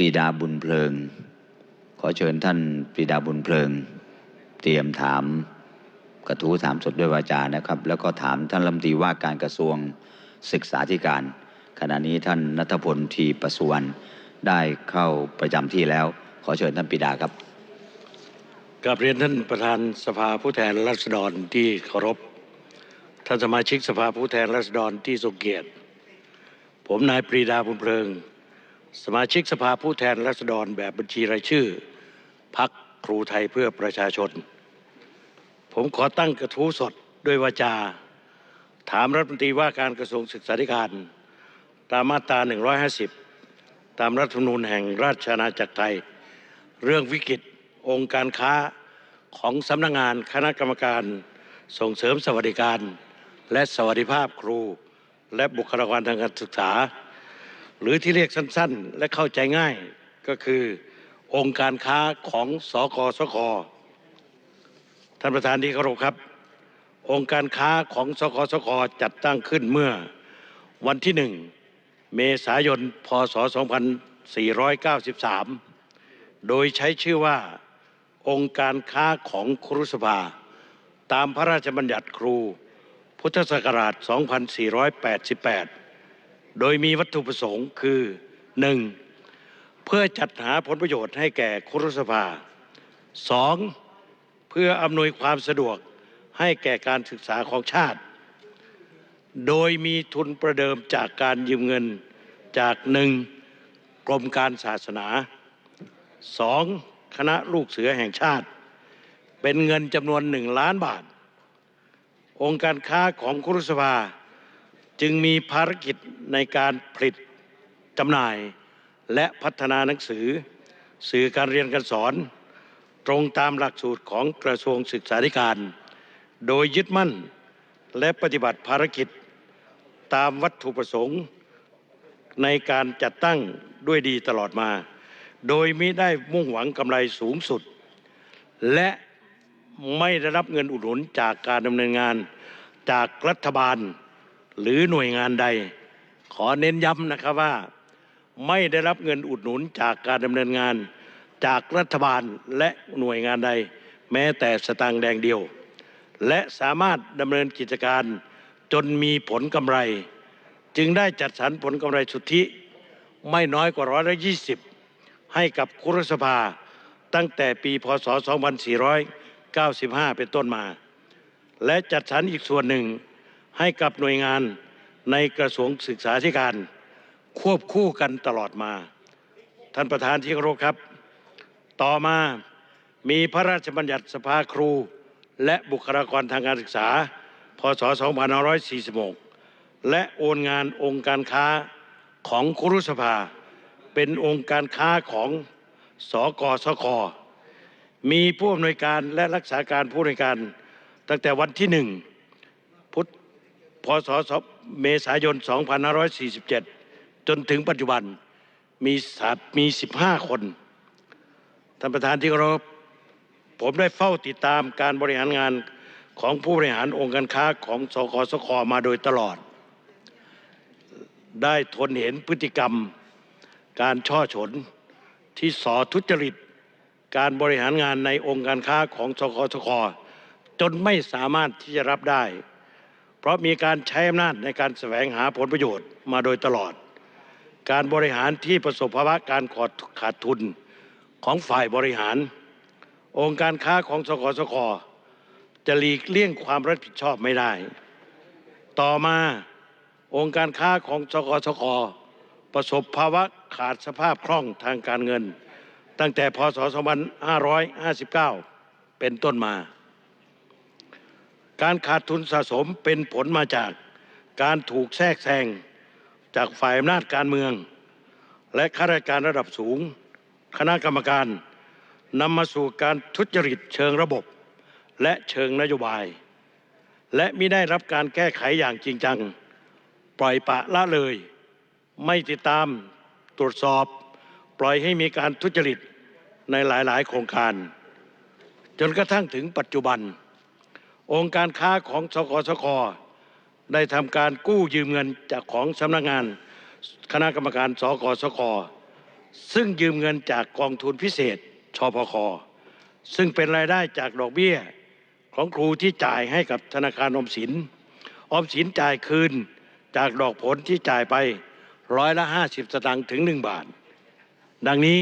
รีดาบุญเพลิง ขอเชิญท่านปรีดาบุญเพลิง เตรียมถามกระทู้ถามสดด้วยวาจานะครับ แล้วก็ถามท่านรัฐมนตรีว่าการกระทรวงศึกษาธิการ ขณะนี้ท่านนัทพลทีประสุวรรณได้เข้าประจำที่แล้ว ขอเชิญท่านปรีดาครับกราบเรียนท่านประธานสภาผู้แทนราษฎรที่เคารพท่านสมาชิกสภาผู้แทนราษฎรที่ทรงเกียรติ ผมนายปรีดาบุญเพลิง สมาชิกสภาผู้แทนราษฎรแบบบัญชีรายชื่อพักครูไทยเพื่อประชาชน ผมขอตั้งกระทู้สดด้วยวาจา ถามรัฐมนตรีว่าการกระทรวงศึกษาธิการ ตามมาตรา 150 ตามรัฐธรรมนูญแห่งราชอาณาจักรไทย เรื่องวิกฤตองค์การค้าของสำนักงงานคณะกรรมการส่งเสริมสวัสดิการ และสวัสดิภาพครู และบุคลากรทางการศึกษา หรือที่เรียกสั้นๆ และเข้าใจง่ายก็คือองค์การค้าของสกสคท่านประธานที่เคารพครับ องค์การค้าของสกสคจัดตั้งขึ้นเมื่อวันที่หนึ่งเมษายน พศ 2493 โดยใช้ชื่อว่าองค์การค้าของครุสภา ตามพระราชบัญญัติครู พุทธศักราช 2488 โดยมีวัตถุประสงค์คือ 1. เพื่อจัดหาผลประโยชน์ให้แก่ครุสภา 2. เพื่ออำนวยความสะดวกให้แก่การศึกษาของชาติ โดยมีทุนประเดิมจากการยืมเงินจากหนึ่งกรมการศาสนาสองคณะลูกเสือแห่งชาติ เป็นเงินจำนวนหนึ่งล้านบาท องค์การค้าของครุสภา จึงมีภารกิจในการผลิตจำหน่ายและพัฒนาหนังสือ สื่อการเรียนการสอน ตรงตามหลักสูตรของกระทรวงศึกษาธิการ โดยยึดมั่นและปฏิบัติภารกิจตามวัตถุประสงค์ ในการจัดตั้งด้วยดีตลอดมา โดยมิได้มุ่งหวังกำไรสูงสุด และไม่ได้รับเงินอุดหนุนจากการดำเนินงานจากรัฐบาล หรือหน่วยงานใด ขอเน้นย้ำนะครับว่า ไม่ได้รับเงินอุดหนุนจากการดำเนินงาน จากรัฐบาลและหน่วยงานใด แม้แต่สตางค์แดงเดียว และสามารถดำเนินกิจการจนมีผลกำไร จึงได้จัดสรรผลกำไรสุทธิ ไม่น้อยกว่าร้อยละยี่สิบให้กับคุรสภาตั้งแต่ปีพศ 2495 เป็นต้นมา และจัดสรรอีกส่วนหนึ่ง ให้กับหน่วยงานในกระทรวงศึกษาธิการ ควบคู่กันตลอดมา ท่านประธานที่เคารพครับ ต่อมามีพระราชบัญญัติสภาครู และบุคลากรทางการศึกษา พศ 2546 และโอนงานองค์การค้าของครุสภา เป็นองค์การค้าของสกสค มีผู้อำนวยการและรักษาการผู้อำนวยการ ตั้งแต่วันที่หนึ่ง พศเมษายน 2547 จนถึงปัจจุบันมีสัตว์มี 15 คน ท่านประธานที่เคารพผมได้เฝ้าติดตามการบริหารงานของผู้บริหารองค์การค้าของสกสคมาโดยตลอด ได้ทนเห็นพฤติกรรม การช่อฉนที่สอทุจริต การบริหารงานในองค์การค้าของสกสคจนไม่สามารถที่จะรับได้ เพราะมีการใช้อำนาจในการแสวงหาผลประโยชน์มาโดยตลอด การบริหารที่ประสบภาวะการขอดขาดทุนของฝ่ายบริหาร องค์การค้าของสกสคจะหลีกเลี่ยงความรับผิดชอบไม่ได้ ต่อมาองค์การค้าของสกสคประสบภาวะขาดสภาพคล่องทางการเงิน ตั้งแต่พศ 2559 เป็นต้นมา การขาดทุนสะสมเป็นผลมาจากการถูกแทรกแซงจากฝ่ายอำนาจการเมือง และข้าราชการระดับสูง คณะกรรมการนำมาสู่การทุจริตเชิงระบบ และเชิงนโยบาย และมิได้รับการแก้ไขอย่างจริงจัง ปล่อยปะละเลย ไม่ติดตามตรวจสอบ ปล่อยให้มีการทุจริตในหลาย ๆ โครงการ จนกระทั่งถึงปัจจุบัน องค์การค้าของสกสคได้ทำการกู้ยืมเงินจากของสำนักงาน คณะกรรมการสกสคซึ่งยืมเงินจากกองทุนพิเศษชพคซึ่งเป็นรายได้จากดอกเบี้ยของครูที่จ่ายให้กับธนาคารออมสิน ออมสินจ่ายคืนจากดอกผลที่จ่ายไปร้อยละห้าสิบสตางค์ถึงหนึ่งบาท ดังนี้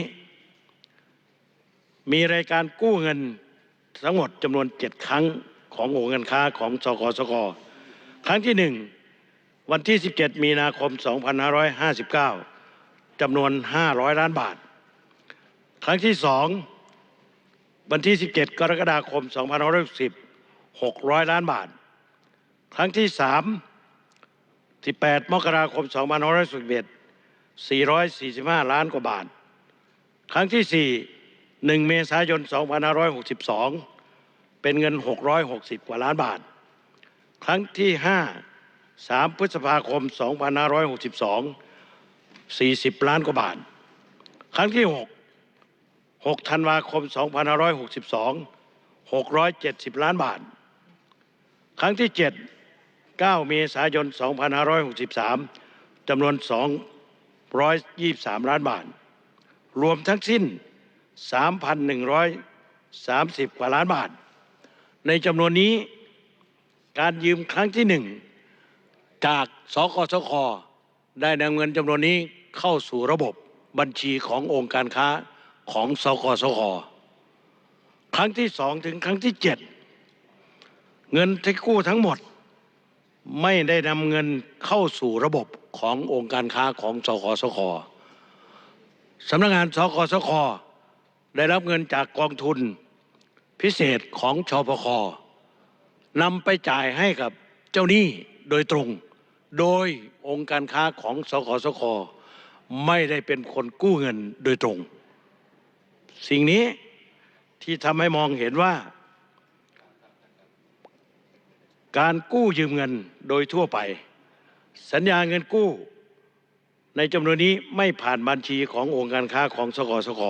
มีรายการกู้เงินทั้งหมดจำนวนเจ็ดครั้ง ขององค์การค้าของสกสกครั้งที่หนึ่งวันที่ 17 มีนาคม 2559จำนวน 500 ล้านบาท ครั้งที่สองวันที่ 17 กรกฎาคม 2560 600 ล้านบาท ครั้งที่สาม18 มกราคม 2561 445 ล้านกว่าบาท ครั้งที่สี่1เมษายน 2562 เป็นเงิน 660 กว่าล้านบาท ครั้งที่ 5 3 พฤษภาคม 2562 40 ล้านกว่าบาท ครั้งที่ 6 6 ธันวาคม 2562 670 ล้านบาท ครั้งที่ 7 9 เมษายน 2563 จำนวน 223 ล้านบาท รวมทั้งสิ้น 3,130 กว่าล้านบาท ในจำนวนนี้การยืมครั้งที่หนึ่งจากสกสคได้นำเงินจำนวนนี้เข้าสู่ระบบบัญชีขององค์การค้าของสกสคครั้งที่สองถึงครั้งที่เจ็ดเงินที่กู้ทั้งหมด ไม่ได้นำเงินเข้าสู่ระบบขององค์การค้าของสกสคสำนักงานสกสคได้รับเงินจากกองทุน พิเศษของชพคนำไปจ่ายให้กับเจ้าหนี้โดยตรง โดยองค์การค้าของสกสคไม่ได้เป็นคนกู้เงินโดยตรง สิ่งนี้ที่ทำให้มองเห็นว่า การกู้ยืมเงินโดยทั่วไป สัญญาเงินกู้ ในจำนวนนี้ไม่ผ่านบัญชีขององค์การค้าของสกสค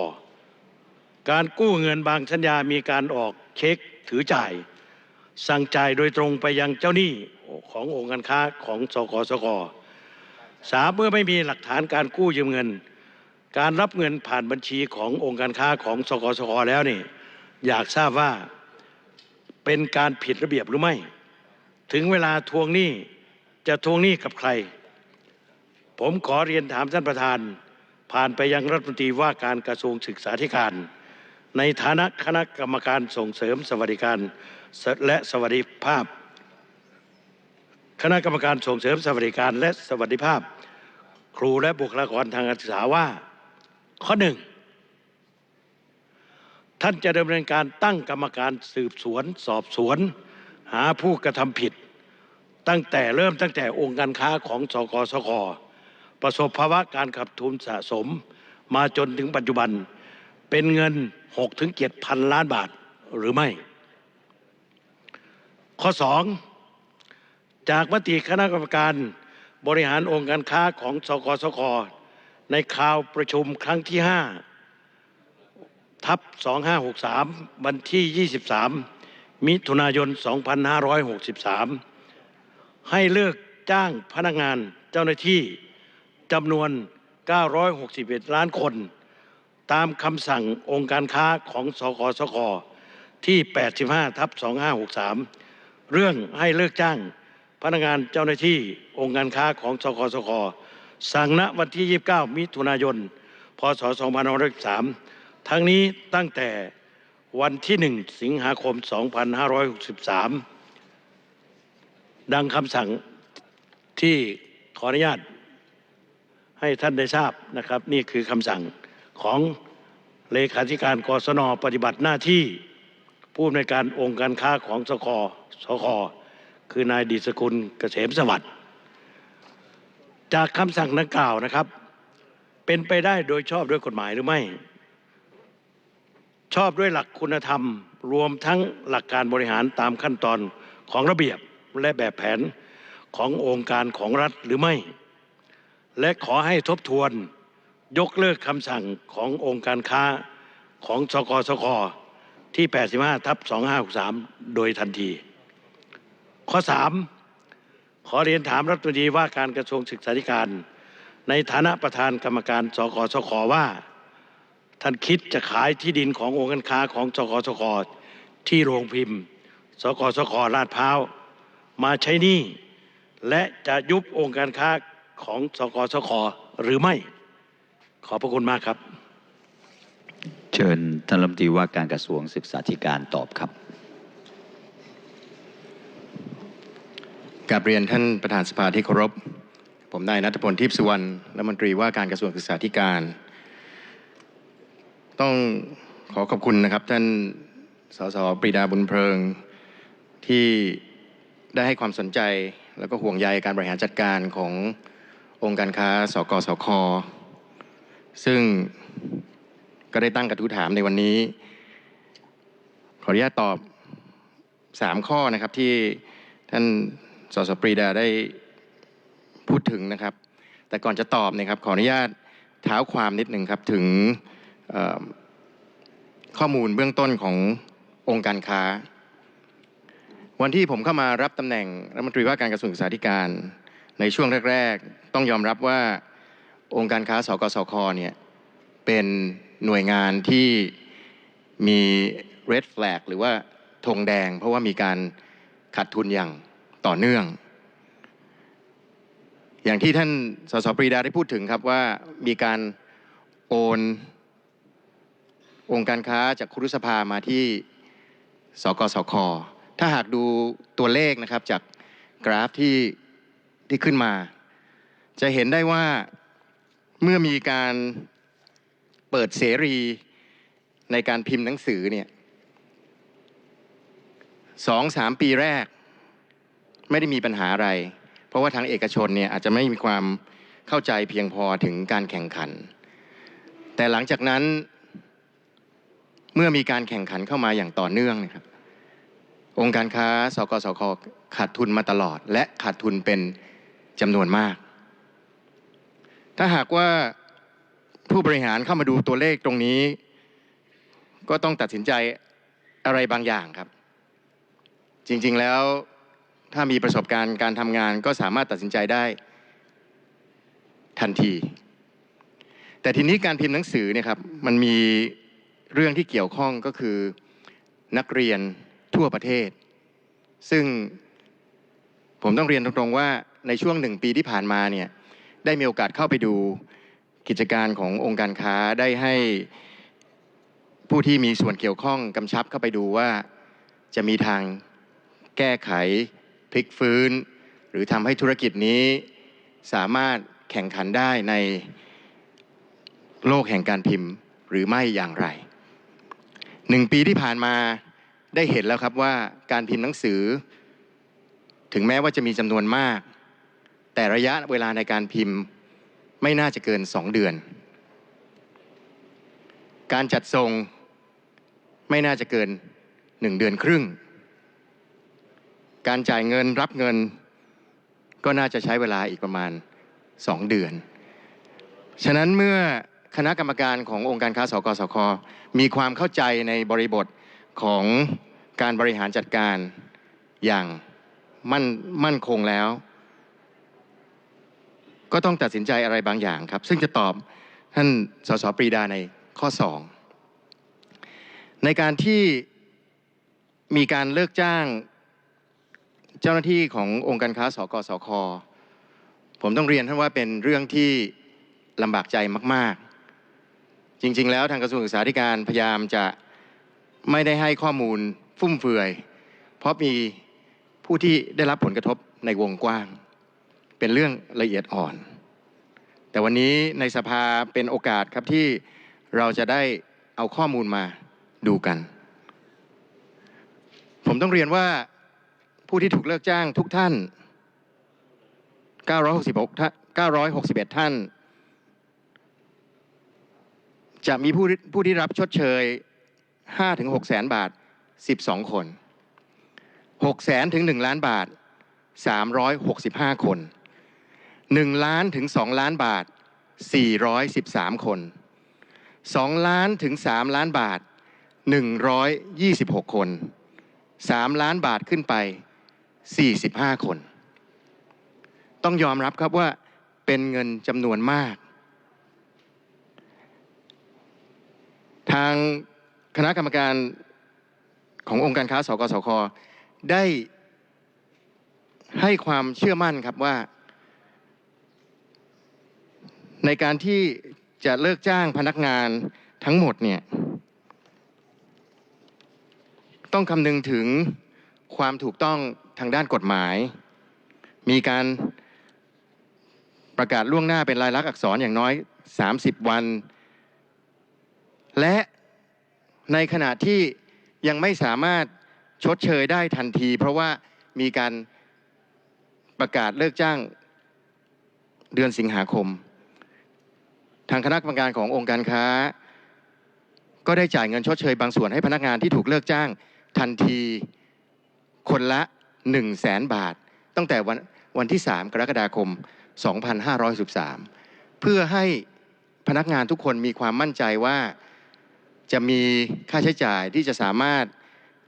การกู้เงินบางสัญญามีการออกเช็คถือจ่าย สั่งจ่ายโดยตรงไปยังเจ้าหนี้ขององค์การค้าของสกสกสามเมื่อไม่มีหลักฐานการกู้ยืมเงิน การรับเงินผ่านบัญชีขององค์การค้าของสกสกแล้วนี่อยากทราบว่าเป็นการผิดระเบียบหรือไม่ ถึงเวลาทวงหนี้จะทวงหนี้กับใคร ผมขอเรียนถามท่านประธาน ผ่านไปยังรัฐมนตรีว่าการกระทรวงศึกษาธิการ ในฐานะคณะกรรมการส่งเสริมสวัสดิการและสวัสดิภาพ คณะกรรมการส่งเสริมสวัสดิการและสวัสดิภาพ ครูและบุคลากรทางการศึกษาว่า ข้อหนึ่งท่านจะดำเนินการตั้งกรรมการสืบสวน สอบสวน หาผู้กระทำผิด ตั้งแต่เริ่มตั้งแต่องค์การค้าของสกสคประสบภาวะการขับทุนสะสม มาจนถึงปัจจุบัน เป็นเงิน6ถึง7พันล้านบาทหรือไม่ ข้อ2จากมติคณะกรรมการบริหารองค์การค้าของสกสคในข่าวประชุมครั้งที่5ทับ2563 วันที่ 23 มิถุนายน 2563 ให้เลิกจ้างพนักงานเจ้าหน้าที่จำนวน 961 ล้านคน ตามคำสั่งองค์การค้าของสกสคที่ 85ทับ2563 เรื่องให้เลิกจ้างพนักงานเจ้าหน้าที่องค์การค้าของสกสคสั่งณวันที่ 29 มิถุนายน พศ 2563 ทั้งนี้ตั้งแต่วันที่ 1 สิงหาคม 2563 ดังคำสั่งที่ขออนุญาตให้ท่านได้ทราบนะครับ นี่คือคำสั่ง ของเลขาธิการกศนปฏิบัติหน้าที่ ผู้อำนวยการองค์การค้าของสคสคคือนายดิสกุลเกษมสวัสดิ์จากคำสั่งดังกล่าวนะครับ เป็นไปได้โดยชอบด้วยกฎหมายหรือไม่ ชอบด้วยหลักคุณธรรม รวมทั้งหลักการบริหารตามขั้นตอนของระเบียบและแบบแผนขององค์การของรัฐหรือไม่ และขอให้ทบทวน ยกเลิกคำสั่งขององค์การค้าของสกสคที่ 85 ทับ 2563 โดยทันที ข้อ 3 ขอเรียนถามรัฐมนตรีว่าการกระทรวงศึกษาธิการ ในฐานะประธานกรรมการสกสคว่า ท่านคิดจะขายที่ดินขององค์การค้าของสกสคที่โรงพิมพ์ สกสคลาดพร้าวมาใช้หนี้และจะยุบองค์การค้าของสกสคหรือไม่ ขอบพระคุณมากครับ เชิญท่านรัฐมนตรีว่าการกระทรวงศึกษาธิการตอบครับกราบเรียนท่านประธานสภาที่เคารพ ผมนายนัทพลทิพย์สุวรรณรัฐมนตรีว่าการกระทรวงศึกษาธิการ ต้องขอขอบคุณนะครับท่านสสปรีดาบุญเพลิง ที่ได้ให้ความสนใจแล้วก็ห่วงใยการบริหารจัดการขององค์การค้าสกสค ซึ่งก็ได้ตั้งกระทู้ถามในวันนี้ ขออนุญาตตอบ 3 ข้อนะครับที่ท่านสสปรีดาได้พูดถึงนะครับ แต่ก่อนจะตอบนะครับขออนุญาตเท้าความนิดหนึ่งครับถึงข้อมูลเบื้องต้นขององค์การค้า วันที่ผมเข้ามารับตำแหน่งรัฐมนตรีว่าการกระทรวงศึกษาธิการ ในช่วงแรก ๆ ต้องยอมรับว่า องค์การค้าสกสคเนี่ยเป็นหน่วยงานที่มี red flag หรือว่าธงแดง เพราะว่ามีการขาดทุนอย่างต่อเนื่อง อย่างที่ท่านสสปรีดาได้พูดถึงครับว่ามีการโอนองค์การค้าจากครุสภามาที่สกสค ถ้าหากดูตัวเลขนะครับจากกราฟที่ที่ขึ้นมา จะเห็นได้ว่า เมื่อมีการเปิดเสรีในการพิมพ์หนังสือเนี่ยสองสามปีแรกไม่ได้มีปัญหาอะไร เพราะว่าทางเอกชนเนี่ยอาจจะไม่มีความเข้าใจเพียงพอถึงการแข่งขัน แต่หลังจากนั้นเมื่อมีการแข่งขันเข้ามาอย่างต่อเนื่องนะครับ องค์การค้าสกสคขาดทุนมาตลอด และขาดทุนเป็นจำนวนมาก ถ้าหากว่าผู้บริหารเข้ามาดูตัวเลขตรงนี้ ก็ต้องตัดสินใจอะไรบางอย่างครับ จริงๆแล้วถ้ามีประสบการณ์การทำงานก็สามารถตัดสินใจได้ทันที แต่ทีนี้การพิมพ์หนังสือเนี่ยครับมันมีเรื่องที่เกี่ยวข้องก็คือนักเรียนทั่วประเทศ ซึ่งผมต้องเรียนตรงๆว่าในช่วงหนึ่งปีที่ผ่านมาเนี่ย ได้มีโอกาสเข้าไปดูกิจการขององค์การค้าได้ให้ผู้ที่มีส่วนเกี่ยวข้องกำชับเข้าไปดูว่าจะมีทางแก้ไขพลิกฟื้น หรือทำให้ธุรกิจนี้สามารถแข่งขันได้ในโลกแห่งการพิมพ์หรือไม่อย่างไรหนึ่งปีที่ผ่านมาได้เห็นแล้วครับว่าการพิมพ์หนังสือ ถึงแม้ว่าจะมีจำนวนมาก แต่ระยะเวลาในการพิมพ์ไม่น่าจะเกินสองเดือน การจัดส่งไม่น่าจะเกินหนึ่งเดือนครึ่ง การจ่ายเงินรับเงินก็น่าจะใช้เวลาอีกประมาณสองเดือน ฉะนั้นเมื่อคณะกรรมการขององค์การค้าสกสค มีความเข้าใจในบริบทของการบริหารจัดการอย่างมั่นมั่นคงแล้ว ก็ต้องตัดสินใจอะไรบางอย่างครับ ซึ่งจะตอบท่านสสปรีดาในข้อ 2 ในการที่มีการเลิกจ้างเจ้าหน้าที่ขององค์การค้าสกสคผมต้องเรียนท่านว่าเป็นเรื่องที่ลำบากใจมาก ๆ จริง ๆ แล้วทางกระทรวงศึกษาธิการพยายามจะไม่ได้ให้ข้อมูลฟุ่มเฟือย เพราะมีผู้ที่ได้รับผลกระทบในวงกว้าง เป็นเรื่องละเอียดอ่อน แต่วันนี้ในสภาเป็นโอกาสครับที่เราจะได้เอาข้อมูลมาดูกัน ผมต้องเรียนว่าผู้ที่ถูกเลิกจ้างทุกท่าน 966ท่าน961 ท่าน จะมีผู้ผู้ที่รับชดเชย5ถึง6แสนบาท 12 คน 6แสนถึง 1 ล้านบาท 365 คน 1ล้านถึง2ล้านบาท 413 คน 2 ล้านถึง 3 ล้านบาท 126 คน 3 ล้านบาทขึ้นไป 45 คน ต้องยอมรับครับว่าเป็นเงินจำนวนมาก ทางคณะกรรมการขององค์การค้าสกสคได้ให้ความเชื่อมั่นครับว่า ในการที่จะเลิกจ้างพนักงานทั้งหมดเนี่ยต้องคำนึงถึงความถูกต้องทางด้านกฎหมาย มีการประกาศล่วงหน้าเป็นลายลักษณ์อักษรอย่างน้อย 30 วัน และในขณะที่ยังไม่สามารถชดเชยได้ทันที เพราะว่ามีการประกาศเลิกจ้างเดือนสิงหาคม ทางคณะกรรมการขององค์การค้า ก็ได้จ่ายเงินชดเชยบางส่วนให้พนักงานที่ถูกเลิกจ้างทันทีคนละ 1 0 0 0 0แสนบาท ตั้งแต่วันวันที่ 3 กรกฎาคม 2513 เพื่อให้พนักงานทุกคนมีความมั่นใจว่าจะมีค่าใช้จ่ายที่จะสามารถ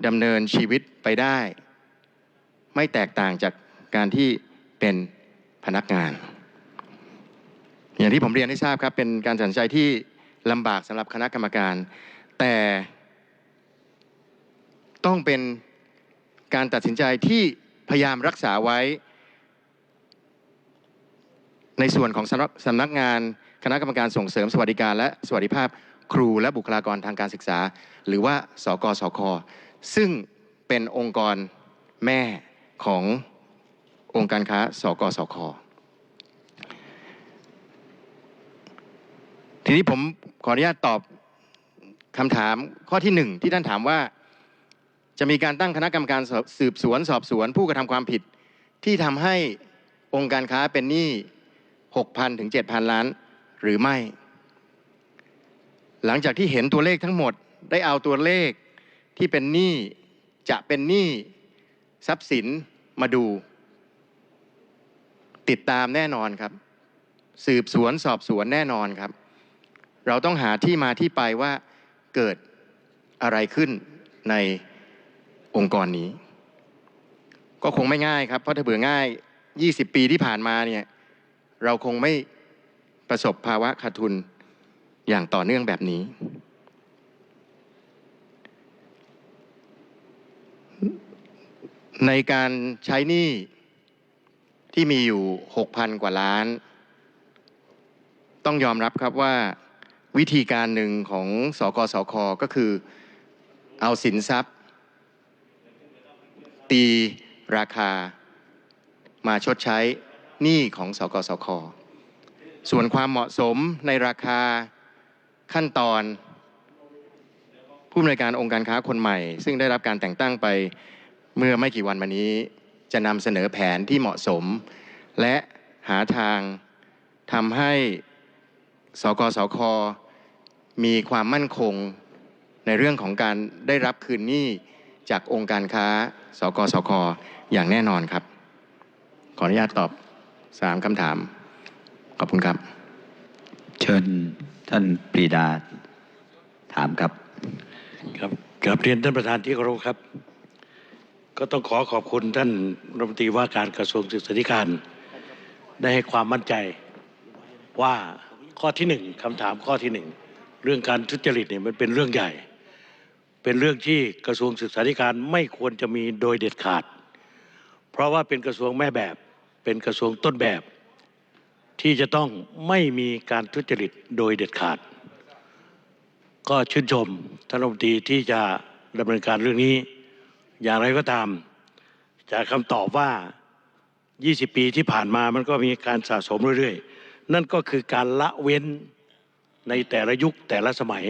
ดำเนินชีวิตไปได้ ไม่แตกต่างจากการที่เป็นพนักงาน อย่างที่ผมเรียนให้ทราบครับเป็นการตัดสินใจที่ลำบากสำหรับคณะกรรมการ แต่ต้องเป็นการตัดสินใจที่พยายามรักษาไว้ ในส่วนของสำนักงานคณะกรรมการส่งเสริมสวัสดิการและสวัสดิภาพครูและบุคลากรทางการศึกษา หรือว่าสกสคซึ่งเป็นองค์กรแม่ขององค์การค้าสกสค ทีนี้ผมขออนุญาตตอบคำถามข้อที่หนึ่งที่ท่านถามว่า จะมีการตั้งคณะกรรมการส,สืบสวนสอบสวนผู้กระทำความผิด ที่ทำให้องค์การค้าเป็นหนี้6,000ถึง7,000 ล้าน หรือไม่ หลังจากที่เห็นตัวเลขทั้งหมดได้เอาตัวเลขที่เป็นหนี้จะเป็นหนี้ทรัพย์สินมาดู ติดตามแน่นอนครับ สืบสวนสอบสวนแน่นอนครับ เราต้องหาที่มาที่ไปว่าเกิดอะไรขึ้นในองค์กรนี้ ก็คงไม่ง่ายครับ เพราะถ้าเบื่อง่าย 20 ปีที่ผ่านมาเนี่ยเราคงไม่ประสบภาวะขาดทุนอย่างต่อเนื่องแบบนี้ ในการใช้หนี้ที่มีอยู่ 6,000 กว่าล้าน ต้องยอมรับครับว่า วิธีการหนึ่งของสกสคก็คือเอาสินทรัพย์ ตีราคามาชดใช้หนี้ของสกสค ส่วนความเหมาะสมในราคาขั้นตอน ผู้อำนวยการองค์การค้าคนใหม่ ซึ่งได้รับการแต่งตั้งไปเมื่อไม่กี่วันมานี้ จะนำเสนอแผนที่เหมาะสม และหาทางทำให้ สกสคมีความมั่นคงในเรื่องของการได้รับคืนหนี้จากองค์การค้า สกสคอย่างแน่นอนครับ ขออนุญาตตอบสามคำถาม ขอบคุณครับ เชิญท่านปรีดาถามครับ ครับกราบเรียนท่านประธานที่เคารพครับ ก็ต้องขอขอบคุณท่านรัฐมนตรีว่าการกระทรวงศึกษาธิการ ได้ให้ความมั่นใจว่า ข้อที่หนึ่งคำถามข้อที่หนึ่งเรื่องการทุจริตเนี่ยมันเป็นเรื่องใหญ่ เป็นเรื่องที่กระทรวงศึกษาธิการไม่ควรจะมีโดยเด็ดขาด เพราะว่าเป็นกระทรวงแม่แบบ เป็นกระทรวงต้นแบบ ที่จะต้องไม่มีการทุจริตโดยเด็ดขาด ก็ชื่นชมท่านรัฐมนตรีที่จะดำเนินการเรื่องนี้ อย่างไรก็ตาม จากคำตอบว่า 20 ปีที่ผ่านมามันก็มีการสะสมเรื่อยๆ นั่นก็คือการละเว้นในแต่ละยุคแต่ละสมัย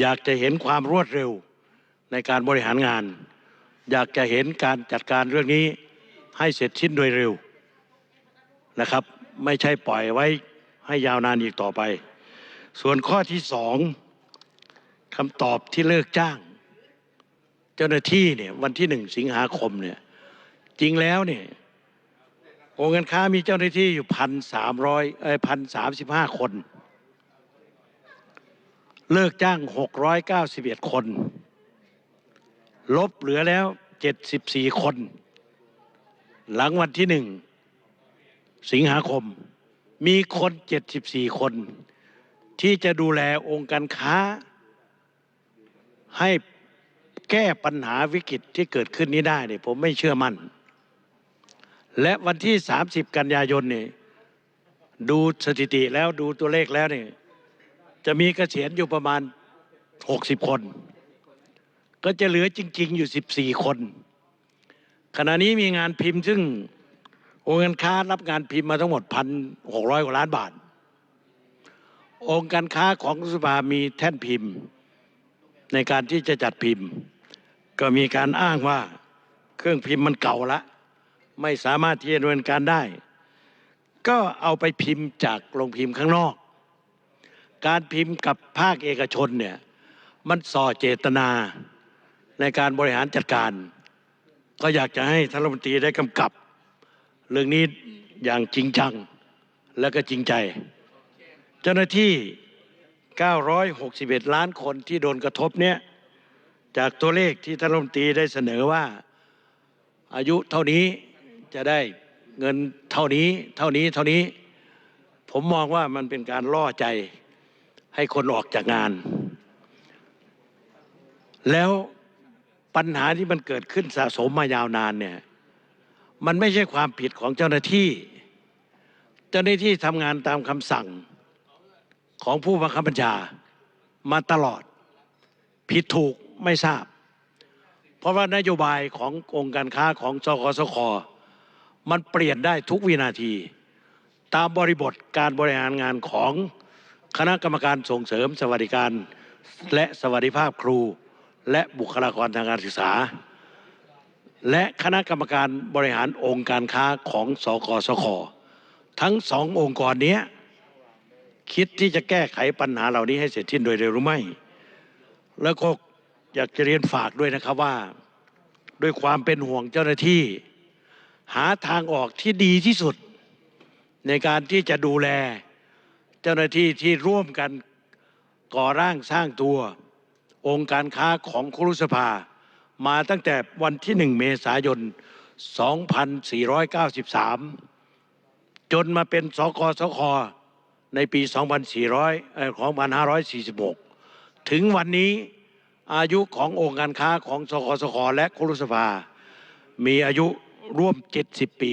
อยากจะเห็นความรวดเร็วในการบริหารงาน อยากจะเห็นการจัดการเรื่องนี้ให้เสร็จสิ้นโดยเร็วนะครับ ไม่ใช่ปล่อยไว้ให้ยาวนานอีกต่อไป ส่วนข้อที่สองคำตอบที่เลิกจ้าง เจ้าหน้าที่เนี่ยวันที่หนึ่งสิงหาคมเนี่ยจริงแล้วเนี่ย องค์การค้ามีเจ้าหน้าที่อยู่พันสามร้อยเอ้พันสามสิบห้าคน เลิกจ้างหกร้อยเก้าสิบเอ็ดคน ลบเหลือแล้วเจ็ดสิบสี่คน หลังวันที่หนึ่งสิงหาคม มีคนเจ็ดสิบสี่คน ที่จะดูแลองค์การค้า ให้แก้ปัญหาวิกฤตที่เกิดขึ้นนี้ได้เนี่ยผมไม่เชื่อมั่น และวันที่ 30 กันยายนนี่ดูสถิติแล้วดูตัวเลขแล้วเนี่ยจะมีเกษียณอยู่ประมาณ 60 คน ก็จะเหลือจริง ๆ อยู่ 14 คน ขณะนี้มีงานพิมพ์ซึ่งองค์การค้ารับงานพิมพ์มาทั้งหมดพันหกร้อยกว่าล้านบาท องค์การค้าของสภามีแท่นพิมพ์ ในการที่จะจัดพิมพ์ ก็มีการอ้างว่าเครื่องพิมพ์มันเก่าละ ไม่สามารถที่จะดำเนินการได้ ก็เอาไปพิมพ์จากโรงพิมพ์ข้างนอก การพิมพ์กับภาคเอกชนเนี่ยมันส่อเจตนาในการบริหารจัดการ ก็อยากจะให้ท่านรัฐมนตรีได้กำกับ เรื่องนี้อย่างจริงจังและก็จริงใจ เจ้าหน้าที่ 961 ล้านคนที่โดนกระทบเนี่ยจากตัวเลขที่ท่านรัฐมนตรีได้เสนอว่าอายุเท่านี้ จะได้เงินเท่านี้เท่านี้เท่านี้ ผมมองว่ามันเป็นการล่อใจให้คนออกจากงาน แล้วปัญหาที่มันเกิดขึ้นสะสมมายาวนานเนี่ยมันไม่ใช่ความผิดของเจ้าหน้าที่ เจ้าหน้าที่ทำงานตามคำสั่งของผู้บังคับบัญชามาตลอด ผิดถูกไม่ทราบ เพราะว่านโยบายขององค์การค้าของสกสค มันเปลี่ยนได้ทุกวินาที ตามบริบทการบริหารงานของคณะกรรมการส่งเสริมสวัสดิการและสวัสดิภาพครู และบุคลากรทางการศึกษา และคณะกรรมการบริหารองค์การค้าของสกสคทั้งสององค์กรนี้คิดที่จะแก้ไขปัญหาเหล่านี้ให้เสร็จสิ้นโดยเร็วหรือไม่ แล้วก็อยากจะเรียนฝากด้วยนะครับว่า ด้วยความเป็นห่วงเจ้าหน้าที่ หาทางออกที่ดีที่สุด ในการที่จะดูแล เจ้าหน้าที่ที่ร่วมกันก่อร่างสร้างตัว องค์การค้าของครุสภา มาตั้งแต่วันที่หนึ่งเมษายน 2493 จนมาเป็นสกสคในปี 2400ของ546 ถึงวันนี้อายุขององค์การค้าของสกสคและครุสภา มีอายุ ร่วม 70 ปี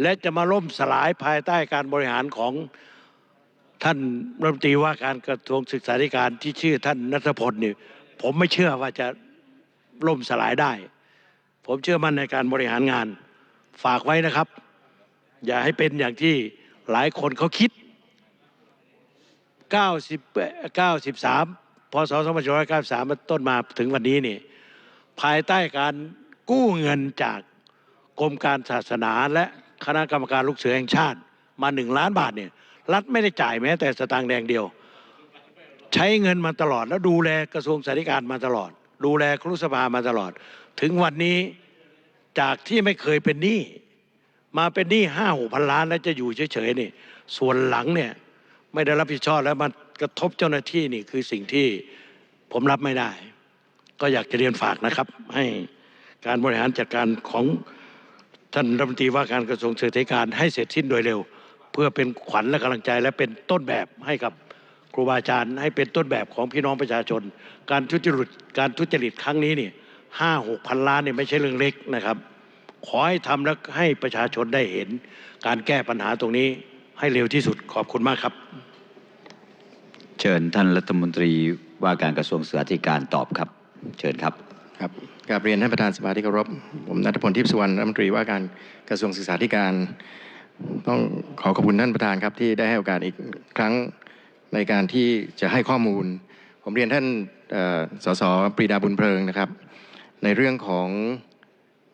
และจะมาล่มสลายภายใต้การบริหารของท่านรัฐมนตรีว่าการกระทรวงศึกษาธิการที่ชื่อท่านนัทพลนี่ผมไม่เชื่อว่าจะล่มสลายได้ ผมเชื่อมั่นในการบริหารงานฝากไว้นะครับ อย่าให้เป็นอย่างที่หลายคนเขาคิด 90 93 พศ 2593เป็นต้นมาถึงวันนี้นี่ภายใต้การกู้เงินจาก กรมการศาสนาและคณะกรรมการลูกเสือแห่งชาติมาหนึ่งล้านบาทเนี่ยรัฐไม่ได้จ่ายแม้แต่สตางค์แดงเดียว ใช้เงินมาตลอด แล้วดูแลกระทรวงสาธารณการมาตลอด ดูแลครุสภามาตลอด ถึงวันนี้จากที่ไม่เคยเป็นหนี้มาเป็นหนี้ห้าหกพันล้านแล้วจะอยู่เฉยๆนี่ส่วนหลังเนี่ยไม่ได้รับผิดชอบแล้วมันกระทบเจ้าหน้าที่นี่คือสิ่งที่ผมรับไม่ได้ ก็อยากจะเรียนฝากนะครับ ให้การบริหารจัดการของ ท่านรัฐมนตรีว่าการกระทรวงเศรษฐกิจการให้เสร็จสิ้นโดยเร็ว เพื่อเป็นขวัญและกำลังใจและเป็นต้นแบบให้กับครูบาอาจารย์ ให้เป็นต้นแบบของพี่น้องประชาชน การทุจริตการทุจริตครั้งนี้นี่ห้าหกพันล้านเนี่ยไม่ใช่เรื่องเล็กนะครับ ขอให้ทำและให้ประชาชนได้เห็น การแก้ปัญหาตรงนี้ให้เร็วที่สุดขอบคุณมากครับ เชิญท่านรัฐมนตรีว่าการกระทรวงศึกษาธิการตอบครับ เชิญครับครับ กราบเรียนท่านประธานสภาที่เคารพ ผมนัทพลทิพย์สุวรรณรัฐมนตรีว่าการกระทรวงศึกษาธิการ ต้องขอขอบคุณท่านประธานครับที่ได้ให้โอกาสอีกครั้งในการที่จะให้ข้อมูล ผมเรียนท่านสสปรีดาบุญเพลิงนะครับ ในเรื่องของ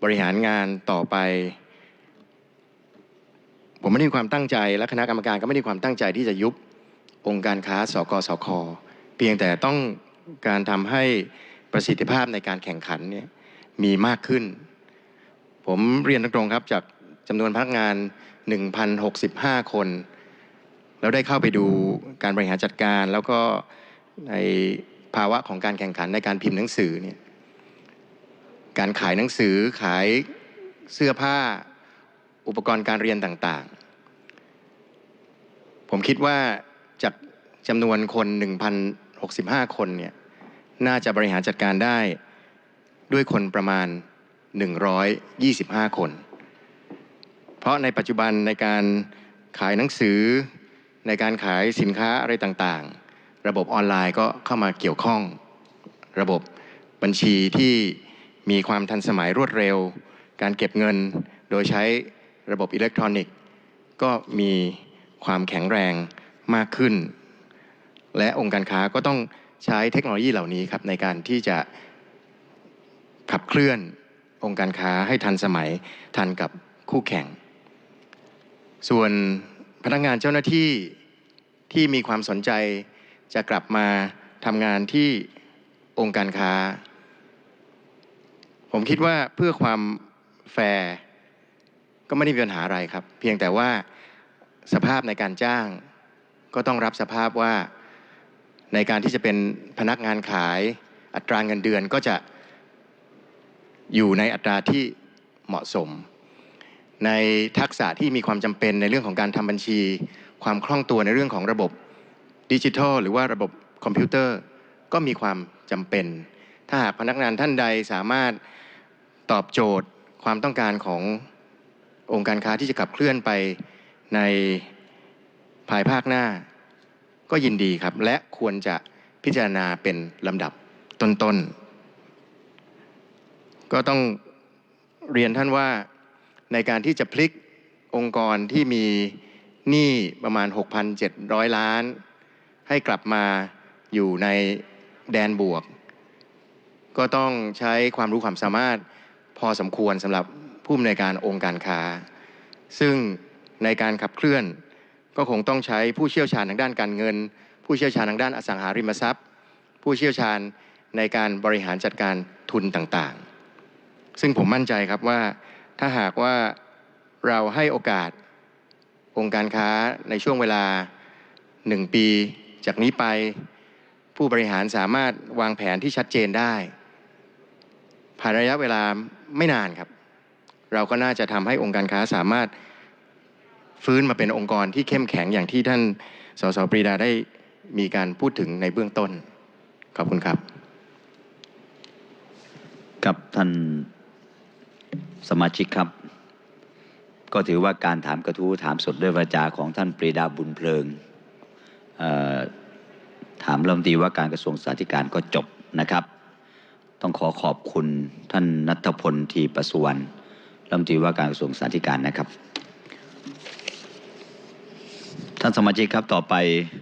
บริหารงานต่อไป ผมไม่ได้มีความตั้งใจและคณะกรรมการก็ไม่ได้มีความตั้งใจที่จะยุบองค์การค้าสกสคเพียงแต่ต้องการทำให้ ประสิทธิภาพในการแข่งขันเนี่ยมีมากขึ้น ผมเรียนตรงๆครับจากจำนวนพนักงาน 1,065 คน แล้วได้เข้าไปดูการบริหารจัดการ แล้วก็ในภาวะของการแข่งขันในการพิมพ์หนังสือเนี่ยการขายหนังสือขายเสื้อผ้าอุปกรณ์การเรียนต่างๆ ผมคิดว่าจากจำนวนคน 1,065 คนเนี่ย น่าจะบริหารจัดการได้ด้วยคนประมาณ 125 คน เพราะในปัจจุบันในการขายหนังสือ ในการขายสินค้าอะไรต่างๆ ระบบออนไลน์ก็เข้ามาเกี่ยวข้อง ระบบบัญชีที่มีความทันสมัยรวดเร็ว การเก็บเงินโดยใช้ระบบอิเล็กทรอนิกส์ ก็มีความแข็งแรงมากขึ้น และองค์การค้าก็ต้อง ใช้เทคโนโลยีเหล่านี้ครับในการที่จะขับเคลื่อนองค์การค้าให้ทันสมัยทันกับคู่แข่ง ส่วนพนักงานเจ้าหน้าที่ที่มีความสนใจจะกลับมาทำงานที่องค์การค้า ผมคิดว่าเพื่อความแฟร์ก็ไม่ได้มีปัญหาอะไรครับ เพียงแต่ว่าสภาพในการจ้างก็ต้องรับสภาพว่า ในการที่จะเป็นพนักงานขายอัตราเงินเดือนก็จะอยู่ในอัตราที่เหมาะสม ในทักษะที่มีความจำเป็นในเรื่องของการทำบัญชี ความคล่องตัวในเรื่องของระบบดิจิทัล หรือว่าระบบคอมพิวเตอร์ก็มีความจำเป็น ถ้าหากพนักงานท่านใดสามารถตอบโจทย์ความต้องการขององค์การค้าที่จะขับเคลื่อนไปในภายภาคหน้า ก็ยินดีครับ และควรจะพิจารณาเป็นลำดับต้นๆ ก็ต้องเรียนท่านว่าในการที่จะพลิกองค์กรที่มีหนี้ประมาณ 6,700 ล้าน ให้กลับมาอยู่ในแดนบวก ก็ต้องใช้ความรู้ความสามารถพอสมควรสำหรับผู้อำนวยการองค์การค้า ซึ่งในการขับเคลื่อน ก็คงต้องใช้ผู้เชี่ยวชาญทางด้านการเงิน ผู้เชี่ยวชาญทางด้านอสังหาริมทรัพย์ ผู้เชี่ยวชาญในการบริหารจัดการทุนต่างๆ ซึ่งผมมั่นใจครับว่าถ้าหากว่าเราให้โอกาสองค์การค้าในช่วงเวลาหนึ่งปี จากนี้ไปผู้บริหารสามารถวางแผนที่ชัดเจนได้ภายในระยะเวลาไม่นานครับ เราก็น่าจะทำให้องค์การค้าสามารถ ฟื้นมาเป็นองค์กรที่เข้มแข็งอย่างที่ท่านสสปรีดาได้มีการพูดถึงในเบื้องต้น ขอบคุณครับ กับท่านสมาชิกครับ ก็ถือว่าการถามกระทู้ถามสดด้วยวาจาของท่านปรีดาบุญเพลิงถามรัฐมนตรีว่าการกระทรวงสาธการก็จบนะครับ ต้องขอขอบคุณท่านนัทพลทีประสุวรรณรัฐมนตรีว่าการกระทรวงสาธการนะครับ ท่านสมาชิกครับต่อไป